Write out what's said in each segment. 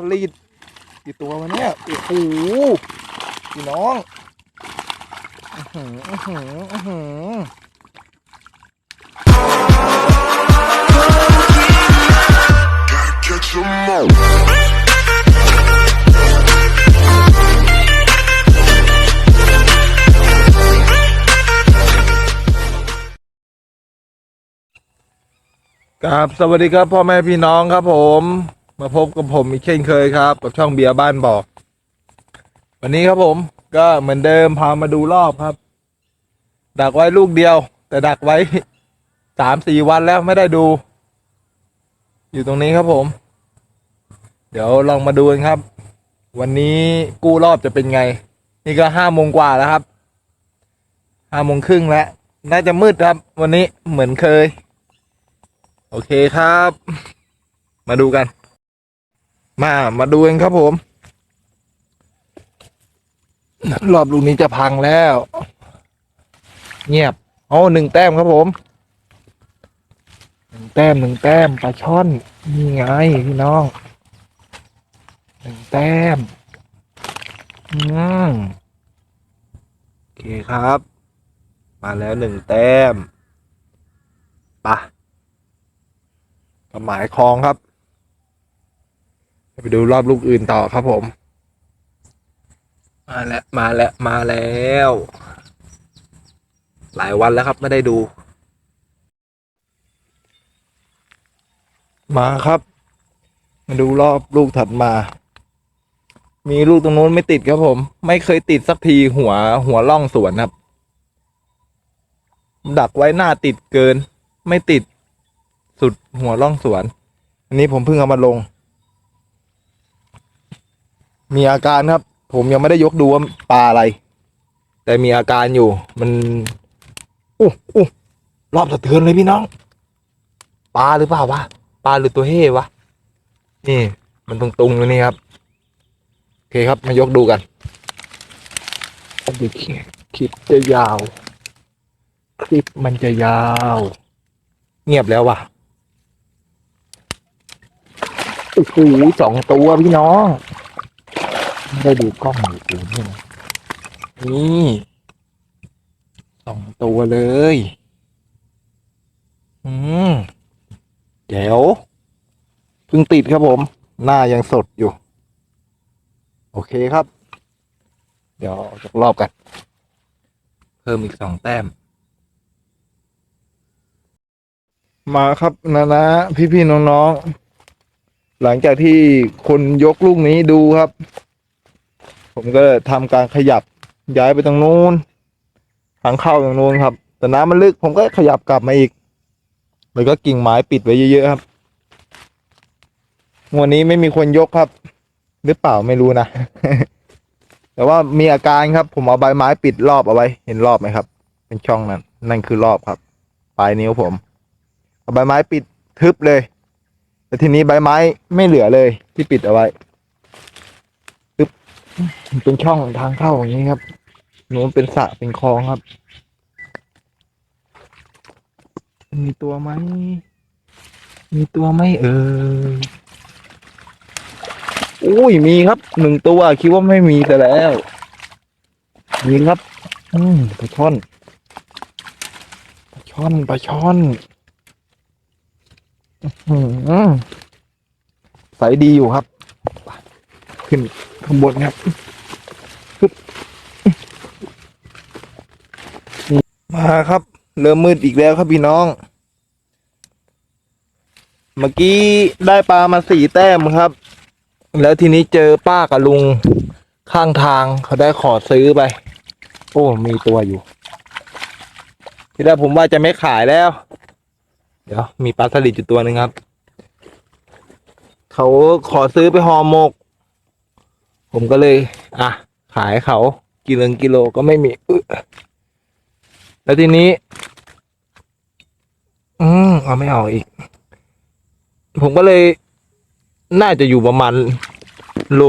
ผลิตกี่ตัววะเนี่ยโอ้โหพี่น้องอือหืออือหือครับ สวัสดีครับพ่อแม่พี่น้องครับผม มาพบกับผมอีกเช่นเคยครับ กับช่องเบียร์บ้านบอก วันนี้ครับผมก็เหมือนเดิมพามาดูรอบครับ ดักไว้ลูกเดียว แต่ดักไว้สามสี่วันแล้วไม่ได้ดู อยู่ตรงนี้ครับผม เดี๋ยวลองมาดูกันครับ วันนี้กู้รอบจะเป็นไง นี่ก็ห้าโมงกว่าแล้วครับห้าโมงครึ่งแล้วน่าจะมืดครับ วันนี้เหมือนเคย โอเคครับ มาดูกัน มามาดูกันครับผม รอบลูกนี้จะพังแล้ว เงียบเอหนึ่งแต้มครับผมหนึ่งแต้มหนึ่งแต้มปลาช่อนนี่ไงพี่น้องหนึ่งแต้มอืมโอเคครับ มาแล้วหนึ่งแต้มไปะกับหมายคลองครับ ไปดูรอบลูกอื่นต่อครับผม มาแล้วมาแล้วมาแล้ว หลายวันแล้วครับไม่ได้ดู มาครับ มาดูรอบลูกถัดมา มีลูกตรงนู้นไม่ติดครับผม ไม่เคยติดสักทีหัวหัวล่องสวนครับ ดักไว้หน้าติดเกิน ไม่ติดสุดหัวล่องสวน อันนี้ผมเพิ่งเอามาลง มีอาการครับ ผมยังไม่ได้ยกดูว่าปลาอะไร แต่มีอาการอยู่ มันอู้อู้รอบสะเทือนเลยพี่น้องปลาหรือเปล่าวะปลาหรือตัวเฮ่วะนี่ มันตรงๆอยู่นี่ครับโอเคครับมายกดูกันเดี๋ยวคลิปจะยาว คลิปมันจะยาว เงียบแล้วว่ะโอ้โหสองตัวพี่น้อง ไม่ได้ดูกล้องอยู่กูนี่นะนี่สองตัวเลย อืมเดี๋ยวเพิ่งติดครับผม หน้ายังสดอยู่ โอเคครับ เดี๋ยวออกจากรอบกัน เพิ่มอีกสองแต้ม มาครับนะนะพี่พี่ๆน้องๆ หลังจากที่คนยกลูกนี้ดูครับ ผมก็ทำการขยับย้ายไปตรงนู้นทางเข้าตรงนู้นครับ แต่น้ำมันลึกผมก็ขยับกลับมาอีก แล้วก็กิ่งไม้ปิดไว้เยอะๆครับวันนี้ไม่มีคนยกครับ หรือเปล่าไม่รู้นะ แต่ว่ามีอาการครับ ผมเอาใบไม้ปิดรอบเอาไว้ เห็นรอบไหมครับ เป็นช่องนั้น นั่นคือรอบครับ ปลายนิ้วผม เอาใบไม้ปิดทึบเลยแต่ทีนี้ใบไม้ไม่เหลือเลยที่ปิดเอาไว้ เป็นช่องทางเข้าอย่างนี้ครับนู้นเป็นสระเป็นคลองครับ มีตัวไหม มีตัวไหมเอออุ้ยมีครับหนึ่งตัวคิดว่าไม่มีแต่แล้วมีครับ อืมปลาช่อนปลาช่อนปลาช่อนอืมใสดีอยู่ครับ ขึ้นข้างบนครับมาครับ เริ่มมืดอีกแล้วครับพี่น้อง เมื่อกี้ได้ปลามาสี่แต้มครับ แล้วทีนี้เจอป้ากับลุงข้างทางเขาได้ขอซื้อไป โอ้ มีตัวอยู่ ที่แรกผมว่าจะไม่ขายแล้ว เดี๋ยว มีปลาสลิดอยู่ตัวหนึ่งครับ เขาขอซื้อไปห่อหมก ผมก็เลย อะ ขายเขากิโลกิโลก็ไม่มีแล้วทีนี้ อืมเอาไม่เอาอีก ผมก็เลย น่าจะอยู่ประมาณโล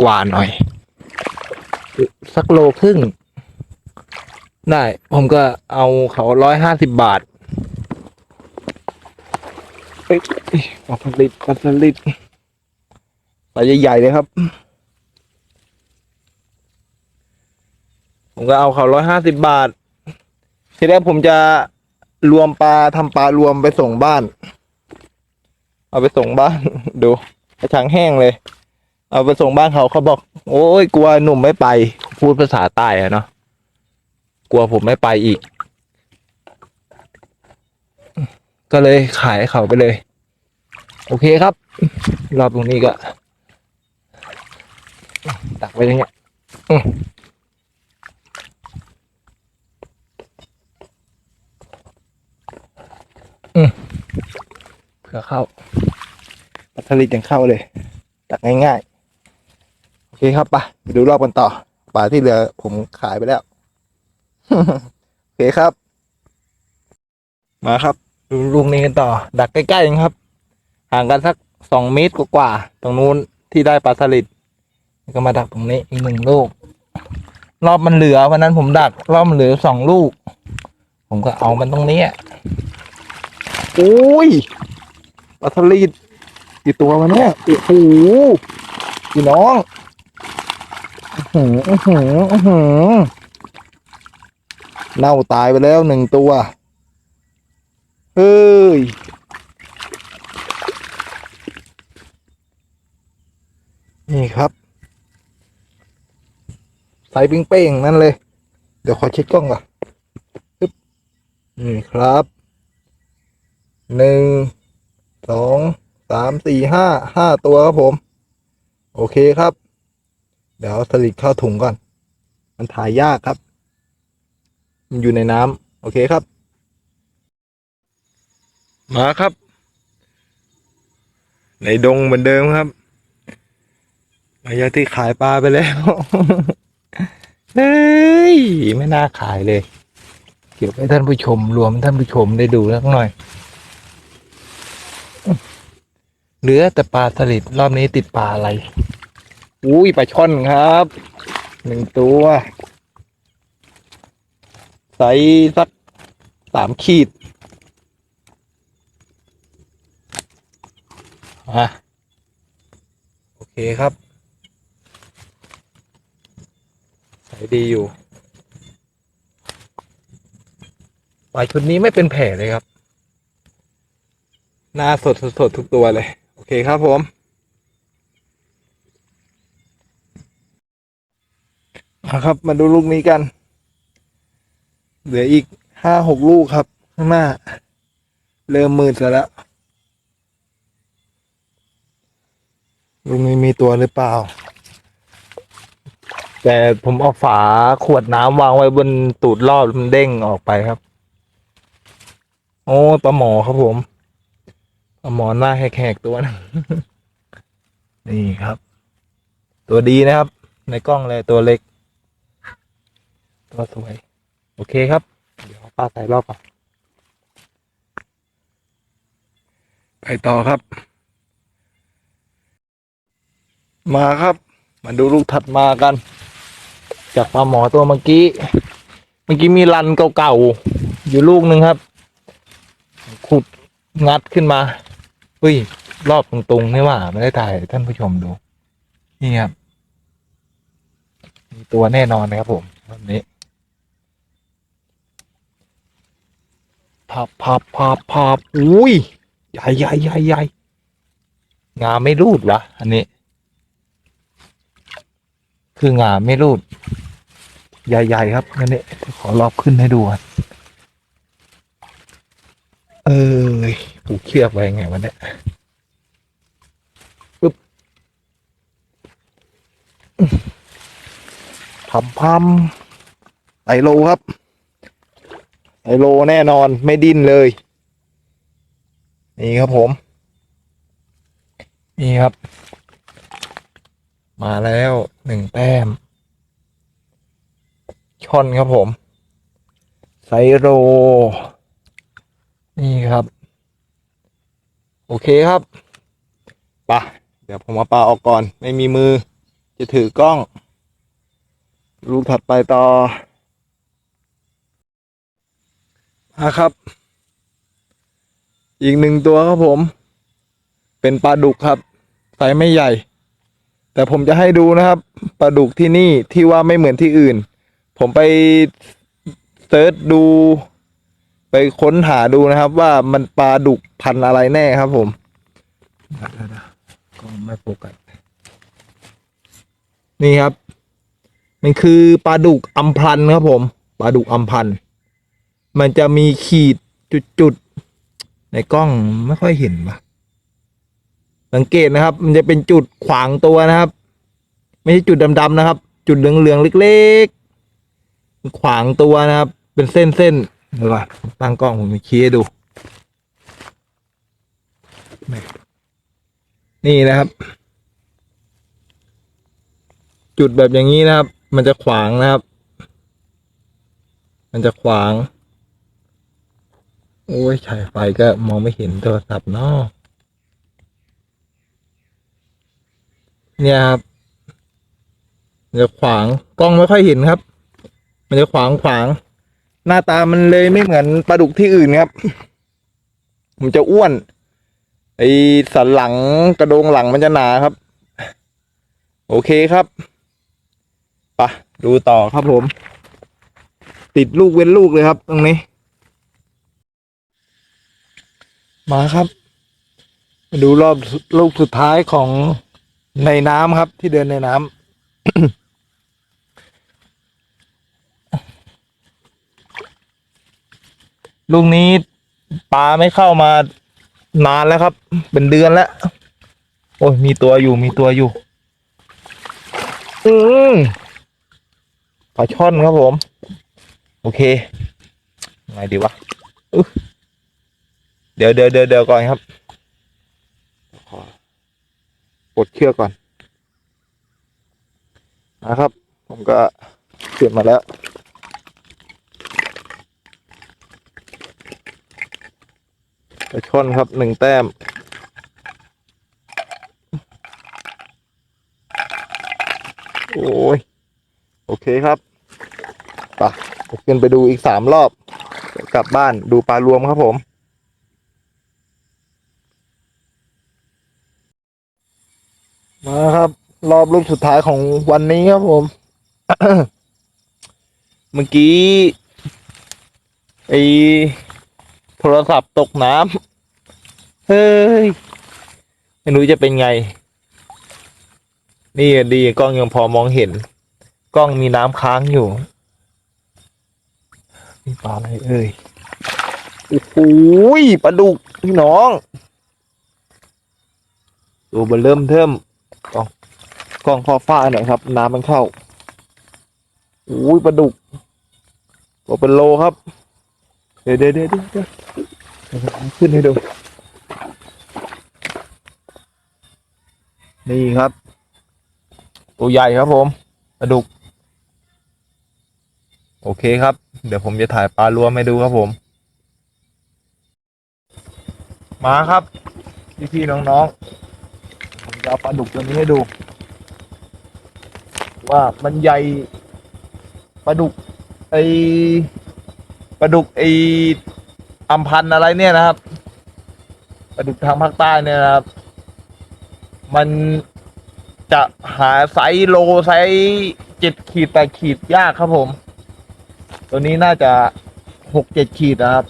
กว่าๆหน่อย สักโลครึ่ง ได้ ผมก็เอาเขาร้อยห้าสิบบาทปลาสลิดปลาสลิดปลาใหญ่ๆเลยครับ ผมก็เอาเขาร้อยห้าสิบบาท ทีแรกผมจะรวมปลาทำปลารวมไปส่งบ้าน เอาไปส่งบ้าน ดูกระชังแห้งเลย เอาไปส่งบ้านเขาเขาบอก โอ้ยกลัวหนุ่มไม่ไป พูดภาษาใต้อะเนาะกลัวผมไม่ไปอีก ก็เลยขายเขาไปเลย โอเคครับ รอบตรงนี้ก็ ตักไว้อย่างเงี้ยอืมอืม เผื่อเข้าปัทลิตยังเข้าเลย ตักง่ายๆ โอเคครับไปไปดูรอบกันต่อปลาที่เหลือผมขายไปแล้ว โอเคครับ มาครับ ดูลูกนี้กันต่อ ดักใกล้ๆเองครับ ห่างกันสักสองเมตรกว่าๆตรงนู้นที่ได้ปลาสลิดแล้วก็มาดักตรงนี้อีกหนึ่งลูก รอบมันเหลือวันนั้นผมดักรอบมันเหลือสองลูก ผมก็เอามันตรงนี้อะ โอ้ยปลาสลิดกี่ตัววะเนี่ยโอ้โหพี่น้องอื้อหืออื้อหืออื้อหืเน่าตายไปแล้วหนึ่งตัว เฮ้ย นี่ครับ ใส่ปิ้งเป้งๆนั่นเลย เดี๋ยวขอเช็คกล้องก่อนนี่ครับ หนึ่งสองสามสี่ห้าห้าตัวครับผม โอเคครับ เดี๋ยวสลิดเข้าถุงก่อน มันถ่ายยากครับ มันอยู่ในน้ำโอเคครับ มาครับ ในดงเหมือนเดิมครับหลังจากที่ขายปลาไปแล้ว เฮ้ย ไม่น่าขายเลย เก็บให้ท่านผู้ชมรวมท่านผู้ชมได้ดูสักหน่อย เหลือแต่ปลาสลิดรอบนี้ติดปลาอะไร อุ้ยปลาช่อนครับ หนึ่งตัวไซส์สักสามขีดอะโอเคครับใส่ดีอยู่ปลาชุดนี้ไม่เป็นแผลเลยครับ หน้าสดสดๆทุกตัวเลยโอ เคครับผมมาครับ มาดูลูกนี้กัน เหลืออีกห้าหกลูกครับ ข้างหน้า เริ่มมืดแล้วลุงนี้มีตัวหรือเปล่า แต่ผมเอาฝาขวดน้ำวางไว้บนตูดรอบมันเด้งออกไปครับ โอ้ปลาหมอครับผม หมอหน้าแหกๆตัวหนึงนี่ครับ ตัวดีนะครับ ในกล้องเลยตัวเล็ก ตัวสวย โอเคครับ เดี๋ยวป้าใส่รอบก่อนไปต่อครับ มาครับ มาดูลูกถัดมากัน จากปลาหมอตัวเมื่อกี้ เมื่อกี้มีรันเก่าๆอยู่ลูกหนึ่งครับ ขุดงัดขึ้นมา เฮ้ย รอบตรงๆนี่ว่า ไม่ได้ถ่ายท่านผู้ชมดู นี่ครับ มีตัวแน่นอนนะครับผมแบบนี้พับพับพับพับอุ้ย ใหญ่ใหญ่ใหญ่ใหญ่งาไม่รูดวะอันนี้ คืองาไม่รูด ใหญ่ ๆ ครับนั่นนี่ขอรอบขึ้นให้ดูก่อน เอ้ยผูกเชือกไว้ไงวะเนี่ยปึ๊บพัมพัมไอโลครับไอโลแน่นอนไม่ดิ้นเลย นี่ครับผม นี่ครับ มาแล้วหนึ่งแต้มช่อนครับผมไซโร นี่ครับ โอเคครับปะเดี๋ยวผมเอาปลาออกก่อน ไม่มีมือ จะถือกล้อง ลูกถัดไปต่อมาครับ อีกหนึ่งตัวครับผม เป็นปลาดุกครับไซส์ไม่ใหญ่ แต่ผมจะให้ดูนะครับปลาดุกที่นี่ที่ว่าไม่เหมือนที่อื่น ผมไปเซิร์ชดู ไปค้นหาดูนะครับ ว่ามันปลาดุกพันธุ์อะไรแน่ครับผมก็ไม่โฟกัสนี่ครับ มันคือปลาดุกอัมพันธ์ครับผมปลาดุกอัมพันธ์มันจะมีขีดจุดๆในกล้องไม่ค่อยเห็นปะสังเกตนะครับ มันจะเป็นจุดขวางตัวนะครับ ไม่ใช่จุดดำๆนะครับ จุดเหลืองๆเล็ก ๆ ขวางตัวนะครับ เป็นเส้นๆ เดี๋ยวก่อนตั้งกล้องผมไปชี้ให้ดู นี่นะครับ จุดแบบอย่างนี้นะครับ มันจะขวางนะครับ มันจะขวาง โอ้ยฉายไฟก็มองไม่เห็นโทรศัพท์เนาะเนี่ยครับมันจะขวางกล้องไม่ค่อยเห็นครับ มันจะขวางขวาง หน้าตามันเลยไม่เหมือนปลาดุกที่อื่นครับ มันจะอ้วน ไอสันหลังกระโดงหลังมันจะหนาครับ โอเคครับปะดูต่อครับผม ติดลูกเว้นลูกเลยครับ ตรงนี้ มาครับ มาดูรอบลูกสุดท้ายของในน้ำครับ ที่เดินในน้ำ ลูกนี้ปลาไม่เข้ามานานแล้วครับ เป็นเดือนแล้ว โอ้ยมีตัวอยู่มีตัวอยู่ อืมปลาช่อนครับผม โอเคไงดีวะเดี๋ยวเดี๋ยวเดี๋ยวเดี๋ยวก่อนครับขอปลดเชือกก่อนนะครับ ผมก็เสียบมาแล้ว ปลาช่อนครับหนึ่งแต้ม โอ้ย โอเคครับไปขึ้นไปดูอีกสามรอบ กลับบ้านดูปลารวมครับผม มาครับ รอบรูปสุดท้ายของวันนี้ครับผม เมื่อกี้ไอ โทรศัพท์ตกน้ำเฮ้ยไม่รู้จะเป็นไง นี่ดีกล้องยังพอมองเห็น กล้องมีน้ำค้างอยู่นี่ปลาอะไรเอ่ยโอ้โหปลาดุกพี่น้องตัวเบลเริ่มเทิมกล้องกล้องพอฟ้าหน่อยครับ น้ำมันเข้าโอ้ยปลาดุกตัวเป็นโลครับ เดี๋ยวเดี๋ยวเดี๋ยวเดี๋ยวเดี๋ยวผมขึ้นให้ดู นี่ครับ ตัวใหญ่ครับผมปลาดุก โอเคครับ เดี๋ยวผมจะถ่ายปลารวมให้ดูครับผม มาครับ พี่พี่ๆน้องๆ ผมจะเอาปลาดุกตัวนี้ให้ดู ว่ามันใหญ่ปลาดุกไอ ปลาดุกไออัมพันอะไรเนี่ยนะครับปลาดุกทางภาคใต้เนี่ยนะครับ มันจะหาไซส์โลไซส์เจ็ดขีดแปดขีดยากครับผม ตัวนี้น่าจะหกเจ็ดขีดนะครับ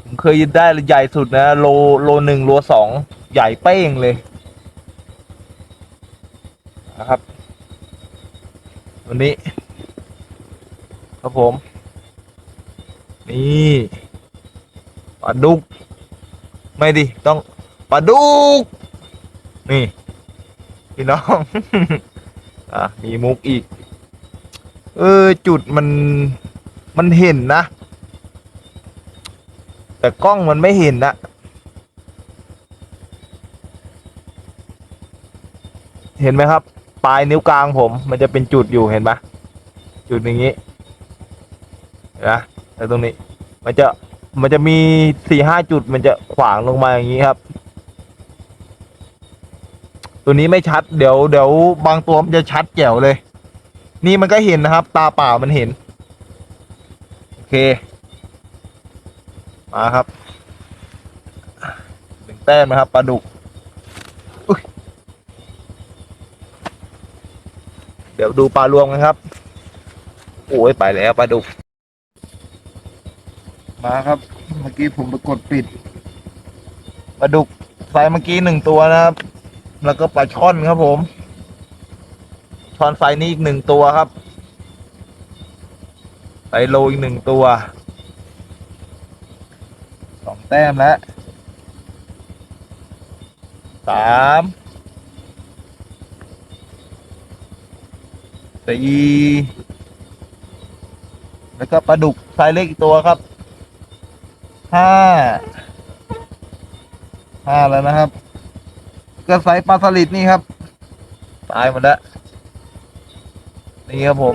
ผมเคยได้ใหญ่สุดนะ โลโลหนึ่งโลสองใหญ่เป้งเลยนะครับ วันนี้ ครับผม นี่ปลาดุก ไม่ดิต้องปลาดุก นี่ พี่น้อง อะมีมุกอีก เออ จุดมันมันเห็นนะ แต่กล้องมันไม่เห็นนะเห็นไหมครับ ปลายนิ้วกลางผม มันจะเป็นจุดอยู่เห็นปะจุดอย่างนี้นะ แล้วตรงนี้ มันจะมันจะมีสี่ห้าจุดมันจะขวางลงมาอย่างนี้ครับ ตัวนี้ไม่ชัด เดี๋ยวเดี๋ยวบางตัวมันจะชัดแจ๋วเลย นี่มันก็เห็นนะครับ ตาเปล่ามันเห็น โอเค มาครับหนึ่งแต้มนะครับปลาดุกเดี๋ยวดูปลารวมกันครับ โอ้ยไปแล้วปลาดุก มาครับ เมื่อกี้ผมไปกดปิดปลาดุกไซส์เมื่อกี้หนึ่งตัวนะครับ แล้วก็ปลาช่อนครับผมช่อนไซส์นี้อีกหนึ่งตัวครับไซโลอีกหนึ่งตัวสองแต้มแล้วสามสี่แล้วก็ปลาดุกไซส์เล็กอีกตัวครับ ห้าห้าแล้วนะครับก็ไซส์ปลาสลิดนี่ครับ ตายหมดแล้วนี่ครับผม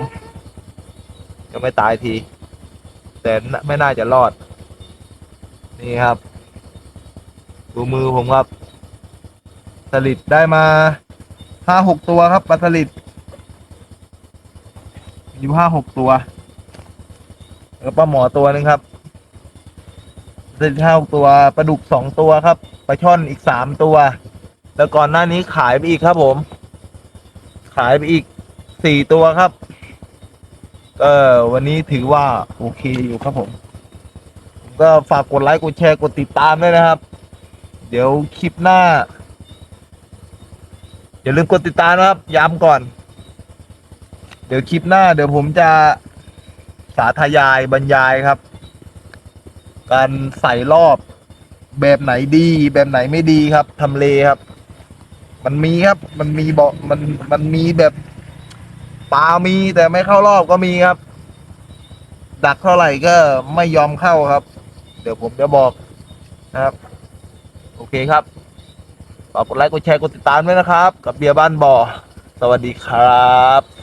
ยังไม่ตายที แต่ไม่น่าจะรอด นี่ครับ ดูมือผมครับสลิดได้มาห้าหกตัวครับปลาสลิดอยู่ห้าหกตัว แล้วปลาหมอตัวหนึงครับ สลิดห้าตัวปลาดุกสองตัวครับปลาช่อนอีกสามตัวแล้วก่อนหน้านี้ขายไปอีกครับผม ขายไปอีกสี่ตัวครับ เออวันนี้ถือว่าโอเคอยู่ครับผม ก็ฝากกดไลค์กดแชร์กดติดตามด้วยนะครับ เดี๋ยวคลิปหน้า อย่าลืมกดติดตามนะครับ ย้ำก่อน เดี๋ยวคลิปหน้า เดี๋ยวผมจะสาธยายบรรยายครับ การใส่รอบแบบไหนดีแบบไหนไม่ดีครับทำเลครับ มันมีครับ มันมีเบาะมันมันมีแบบปลามีแต่ไม่เข้ารอบก็มีครับ ดักเท่าไหร่ก็ไม่ยอมเข้าครับ เดี๋ยวผมจะบอกนะครับ โอเคครับฝากกดไลค์กดแชร์กดติดตามด้วยนะครับ กับเบียร์บ้านบ่อ สวัสดีครับ